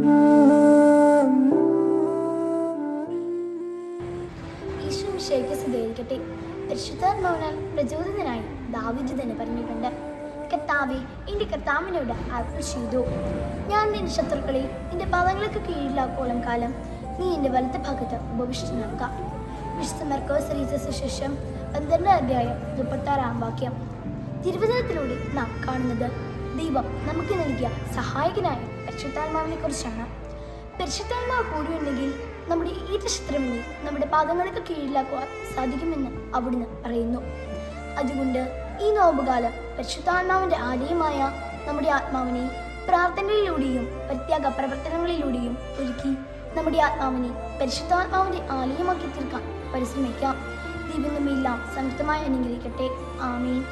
ഈശോ മിശിഹായ്ക്ക് സ്തുതിയായിരിക്കട്ടെ. പരിശുദ്ധാത്മാവിനാൽ പ്രചോദിതനായി ദാവീദ് തന്നെ പറഞ്ഞിട്ടുണ്ട്. കർത്താവെ എന്റെ കർത്താവിനോട് അർപ്പണ ചെയ്തു. ഞാൻ നിന്റെ ശത്രുക്കളെ നിന്റെ പദങ്ങൾക്ക് കീഴിലാക്കോളം കാലം നീ എന്റെ വലത്ത് ഭാഗത്ത് ഉപവിഷ്ട് നൽകാം വിശുദ്ധ മെർക്കോസ് റീസസ് ശേഷം പന്ത്രണ്ടാം അധ്യായം മുപ്പത്താറാം വാക്യം. തിരുവചനത്തിലൂടെ നാം കാണുന്നത് ദൈവം നമുക്ക് നൽകിയ സഹായകനായ പരിശുദ്ധാത്മാവിനെ കുറിച്ചാണ്. പരിശുദ്ധാത്മാവ് കൂടിയുണ്ടെങ്കിൽ നമ്മുടെ ഈ ശത്രുവിനെ നമ്മുടെ പാദങ്ങൾക്ക് കീഴിലാക്കുവാൻ സാധിക്കുമെന്ന് അവിടുന്ന് പറയുന്നു. അതുകൊണ്ട് ഈ നോമ്പുകാലം പരിശുദ്ധാത്മാവിന്റെ ആലയമായ നമ്മുടെ ആത്മാവിനെ പ്രാർത്ഥനയിലൂടെയും പ്രത്യേക പ്രവർത്തനങ്ങളിലൂടെയും ഒരുക്കി നമ്മുടെ ആത്മാവിനെ പരിശുദ്ധാത്മാവിന്റെ ആലയമാക്കി തീർക്കാൻ പരിശ്രമിക്കാം. ദൈവം നമ്മെല്ലാം സംയുക്തമായി അനുഗ്രഹിക്കട്ടെ. ആമീൻ.